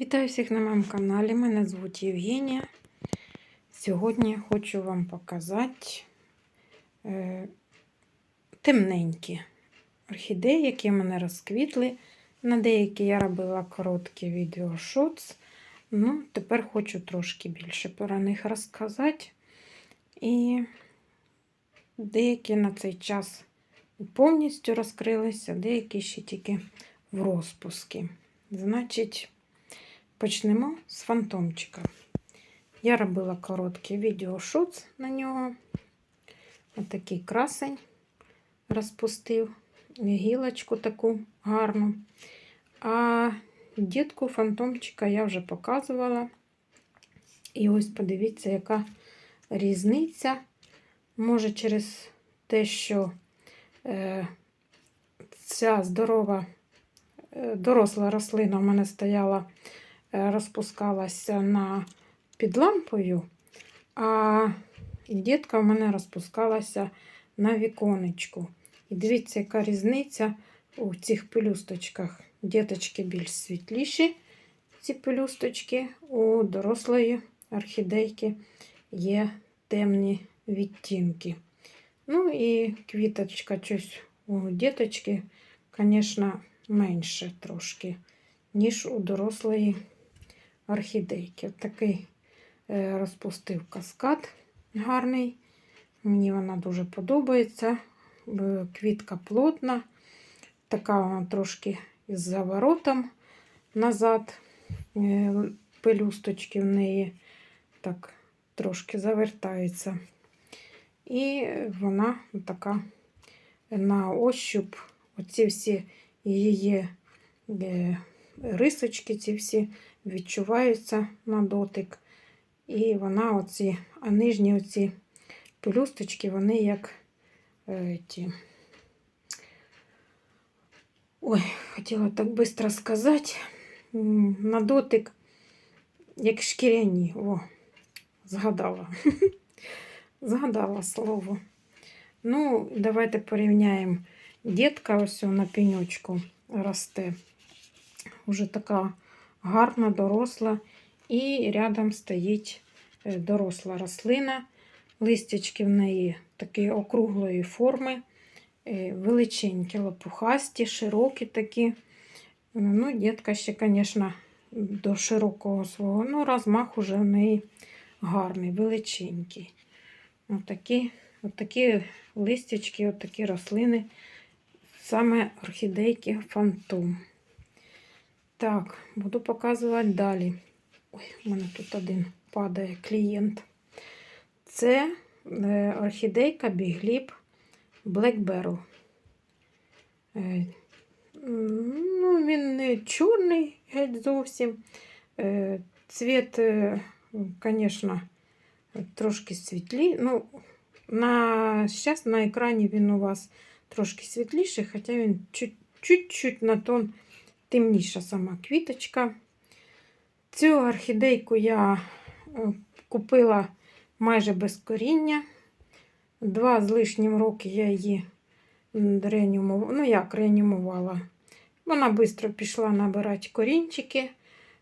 Вітаю всіх на моєму каналі. Мене звуть Євгенія. Сьогодні хочу вам показати е, темненькі орхідеї, які в мене розквітли. На деякі я робила короткі відео шоц. Ну, тепер хочу трошки більше про них розказати. І деякі на цей час повністю розкрилися, деякі ще тільки в розпуску. Значить, Почнемо з фантомчика. Я робила короткий відеошоц на нього. Отакий красень розпустив, гілочку таку гарну. А дітку фантомчика я вже показувала. І ось подивіться, яка різниця. Може, через те, що е, ця здорова, е, доросла рослина в мене стояла розпускалася на під лампою, а дітка в мене розпускалася на віконечку. І дивіться, яка різниця у цих пелюсточках. Діточки більш світліші, ці пелюсточки, у дорослої орхідейки є темні відтінки. Ну і квіточка щось у діточки, звісно, менше трошки, ніж у дорослої орхідейки. Такий е, розпустив каскад гарний. Мені вона дуже подобається. Квітка плотна, така вона трошки із заворотом назад. Е, пелюсточки в неї так трошки завертаються. І вона така на ощуп, оці всі її е, рисочки, ці всі відчуваються на дотик. І вона оці, а нижні оці пелюсточки, вони як е, ті. Ой, хотіла так швидко сказати. На дотик, як шкіряні. О, згадала. Згадала слово. Ну, давайте порівняємо. Дітка ось на пеньочку росте. Уже така гарна, доросла, і рядом стоїть е, доросла рослина. Листячки в неї такі округлої форми, е, величенькі, лопухасті, широкі такі. Ну, Дітка ще, звісно, до широкого свого, ну, розмах уже в неї гарний, величенький. Отакі, отакі листячки, отакі рослини, саме орхідейки фантом. Так, буду показувати далі. Ой, у мене тут один падає клієнт. Це е, орхідейка бігліб Black Е, ну, Він не чорний геть зовсім. Е, Цвіт, е, звісно, трошки світлі. Ну, на, Зараз на екрані він у вас трошки світліший, хоча він чуть-чуть на тон темніша сама квіточка. Цю орхідейку я е, купила майже без коріння. Два з лишнім роки я її реанімувала. Ну, як реанімувала. Вона швидко пішла набирати корінчики,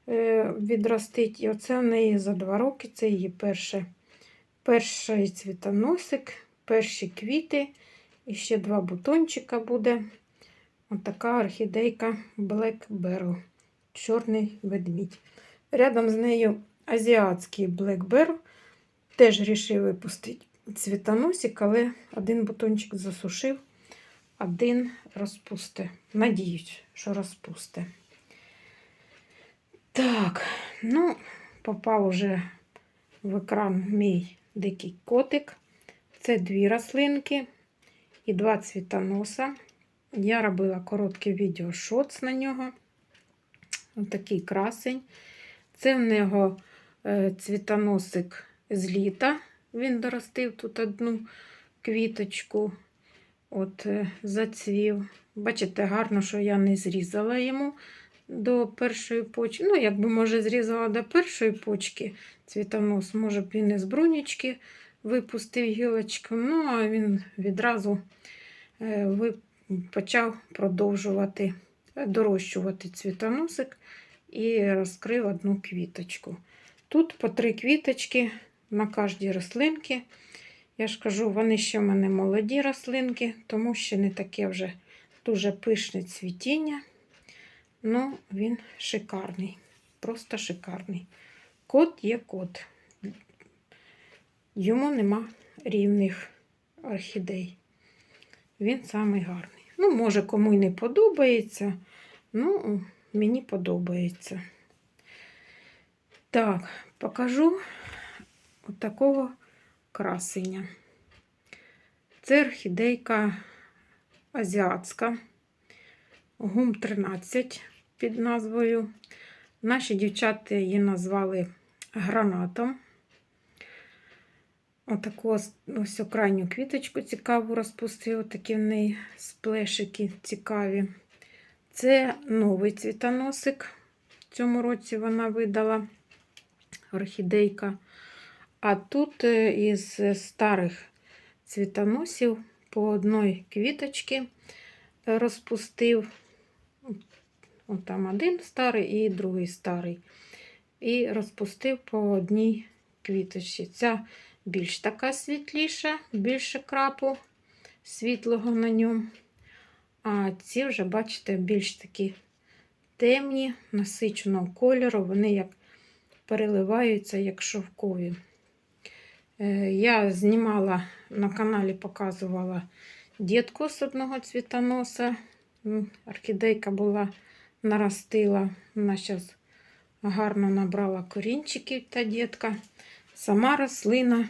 е, відростить. І оце в неї за два роки це її перше, перший цвітоносик, перші квіти. І ще два бутончика буде. Отака орхідейка Black Barrel, чорний ведмідь. Рядом з нею азіатський Black Barrel. Теж вирішив випустити цвітоносик, але один бутончик засушив, один розпусте. Надіюсь, що розпусте. Так, ну, попав уже в екран мій дикий котик. Це дві рослинки і два цвітоноса. Я робила коротке відео шоц на нього. Такий красень. Це в нього е, цвітоносик з літа. Він доростив тут одну квіточку, от е, зацвів. Бачите, гарно, що я не зрізала йому до першої почки. Ну, якби, може, зрізала до першої почки цвітонос, може б він із брунічки випустив гілочку, ну, а він відразу випустив почав продовжувати дорощувати цвітоносик і розкрив одну квіточку. Тут по три квіточки на кожній рослинці. Я ж кажу, вони ще в мене молоді рослинки, тому ще не таке вже дуже пишне цвітіння. Ну, він шикарний. Просто шикарний. Кот є кот. Йому нема рівних орхідей. Він самий гарний. Ну, може, кому й не подобається. Ну, мені подобається. Так, покажу от такого красення. Це орхідейка азіатська, гум 13 під назвою. Наші дівчата її назвали гранатом. Отаку ось, ось крайню квіточку цікаву розпустив, такі в неї сплешики цікаві. Це новий цвітоносик. В цьому році вона видала орхідейка. А тут е, із старих цвітоносів по одній квіточці розпустив. От там один старий і другий старий. І розпустив по одній квіточці. Ця більш така світліша, більше крапу світлого на ньому. А ці вже, бачите, більш такі темні, насиченого кольору, вони як переливаються, як шовкові. Е, Я знімала на каналі, показувала дітку з одного цвітоноса. Орхідейка була наростила. Вона зараз гарно набрала корінчиків та дітка. Сама рослина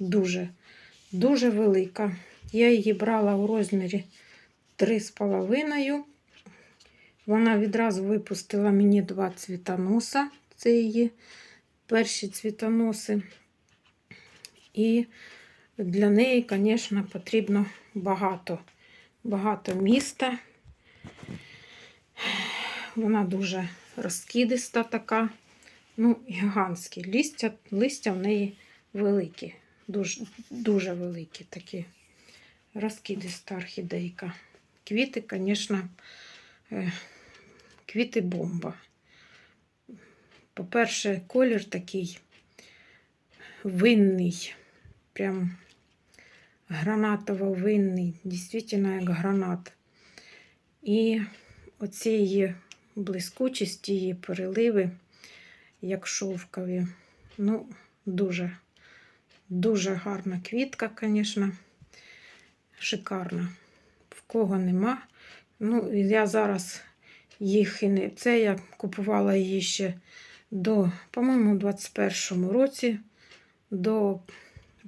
дуже, дуже велика. Я її брала у розмірі 3,5. Вона відразу випустила мені два цвітоноса. Це її перші цвітоноси. І для неї, звісно, потрібно багато, багато міста. Вона дуже розкидиста така, ну, гігантські. Листя, листя в неї великі, дуже, дуже великі такі. Розкидиста орхідейка. Квіти, звісно, е, квіти бомба. По-перше, колір такий винний, прям гранатово-винний, дійсно як гранат. І оці її блискучість, її переливи, як шовкові. Ну, дуже, дуже гарна квітка, звісно, шикарна. В кого нема. Ну, я зараз їх і не. Це я купувала її ще до, по-моєму, у 21-му році, до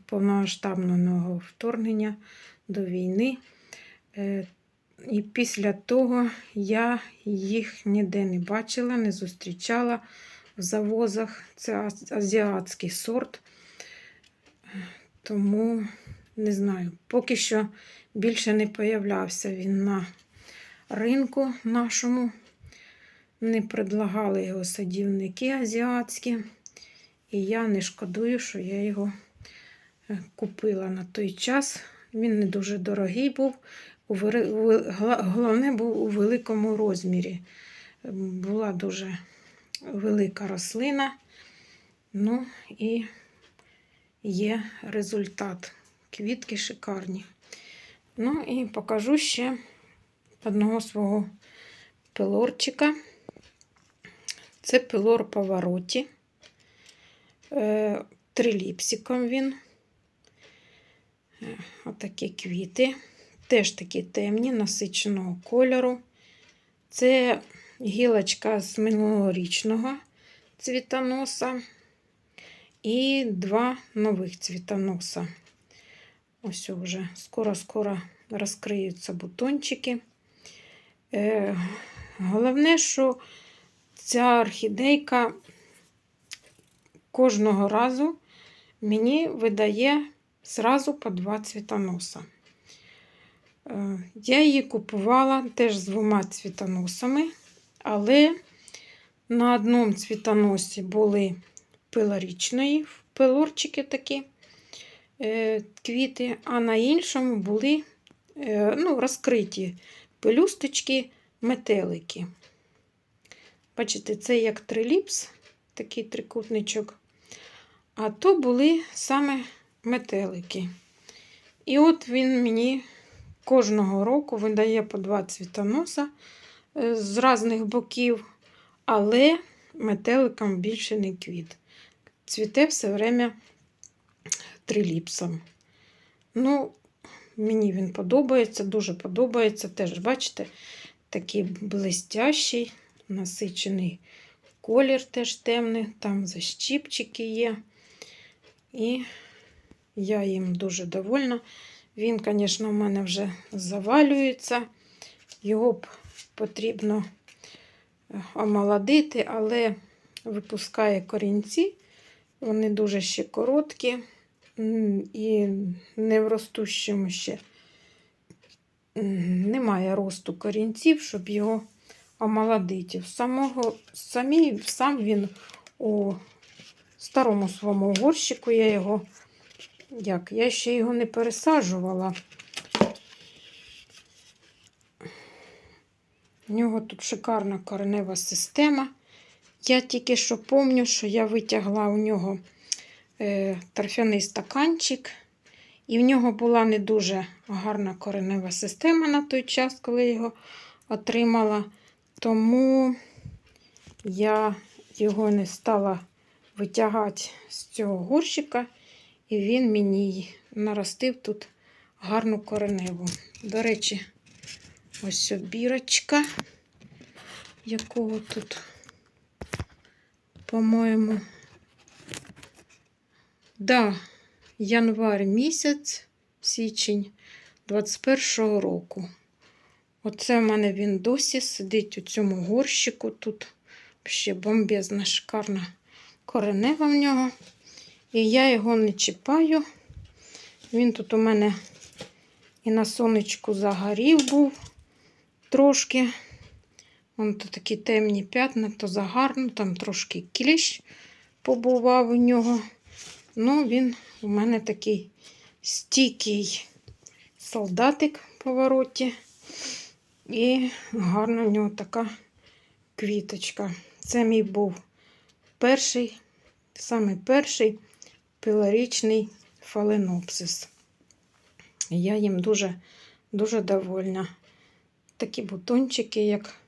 повномасштабного вторгнення, до війни. Е, І після того я їх ніде не бачила, не зустрічала в завозах. Це азіатський сорт. Тому не знаю, поки що більше не появлявся він на ринку нашому. Не предлагали його садівники азіатські. І я не шкодую, що я його е, купила на той час. Він не дуже дорогий був. Головне був у великому розмірі. Була дуже велика рослина. Ну і є результат. Квітки шикарні. Ну і покажу ще одного свого пилорчика. Це пилор повороті. Е, Триліпсиком він. Е, Отакі квіти. Теж такі темні, насиченого кольору. Це гілочка з минулорічного цвітоноса. І два нових цвітоноса. Ось вже скоро-скоро розкриються бутончики. Е, головне, що ця орхідейка кожного разу мені видає зразу по два цвітоноса. Е, Я її купувала теж з двома цвітоносами, але на одному цвітоносі були пилорічної, пилорчики такі е, квіти, а на іншому були е, ну, розкриті пелюсточки, метелики. Бачите, це як триліпс, такий трикутничок. А то були саме метелики. І от він мені кожного року видає по два цвітоноса е, з різних боків, але метеликам більше не квіт. Цвіте все время триліпсом. Ну, мені він подобається, дуже подобається. Теж, бачите, такий блистящий, насичений колір теж темний, там защіпчики є. І я їм дуже довольна. Він, звісно, в мене вже завалюється. Його б потрібно е, омолодити, але випускає корінці. Вони дуже ще короткі і не в ростущому ще немає росту корінців, щоб його омолодити. Самого, самі, сам він у старому своєму горщику я його як? Я ще його не пересаджувала. У нього тут шикарна коренева система. Я тільки що пам'ятаю, що я витягла у нього е, торфяний стаканчик, і в нього була не дуже гарна коренева система на той час, коли я його отримала. Тому я його не стала витягати з цього горщика, і він мені наростив тут гарну кореневу. До речі, ось бірочка, якого тут, по-моєму, да, январь місяць, січень 21-го року. Оце в мене він досі сидить у цьому горщику. Тут ще бомбезна, шикарна коренева в нього. І я його не чіпаю. Він тут у мене і на сонечку загорів був трошки. Вон тут такі темні п'ятна, то загарно, там трошки кліщ побував у нього. Ну, він у мене такий стійкий солдатик в повороті. І гарна у нього така квіточка. Це мій був перший, самий перший пилорічний фаленопсис. Я їм дуже дуже довольна. Такі бутончики, як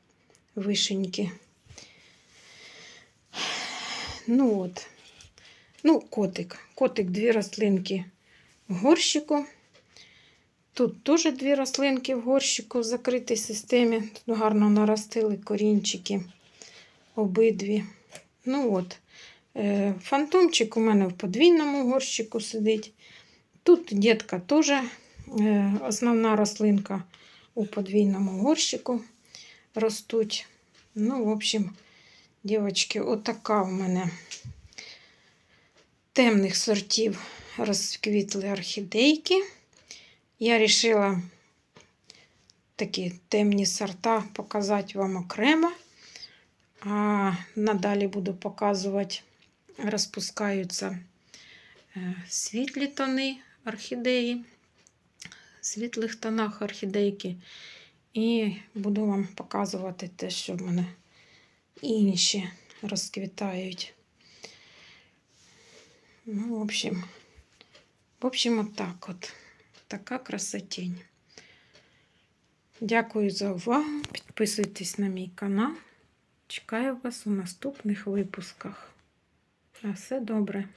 вишеньки. Ну от, ну, котик. Котик дві рослинки в горщику. Тут теж дві рослинки в горщику в закритій системі. Тут гарно наростили корінчики обидві. Ну от, е, Фантомчик у мене в подвійному горщику сидить. Тут дітка теж е, основна рослинка у подвійному горщику ростуть. Ну, в общем, дівчатки, отака у мене темних сортів розквітли орхідейки. Я вирішила такі темні сорта показати вам окремо. А надалі буду показувати, розпускаються е, світлі тони орхідеї, в світлих тонах орхідейки. І буду вам показувати те, що в мене інші розквітають. Ну, в общем, в общем, отак от. Така красотень. Дякую за увагу. Підписуйтесь на мій канал. Чекаю вас у наступних випусках. На все добре.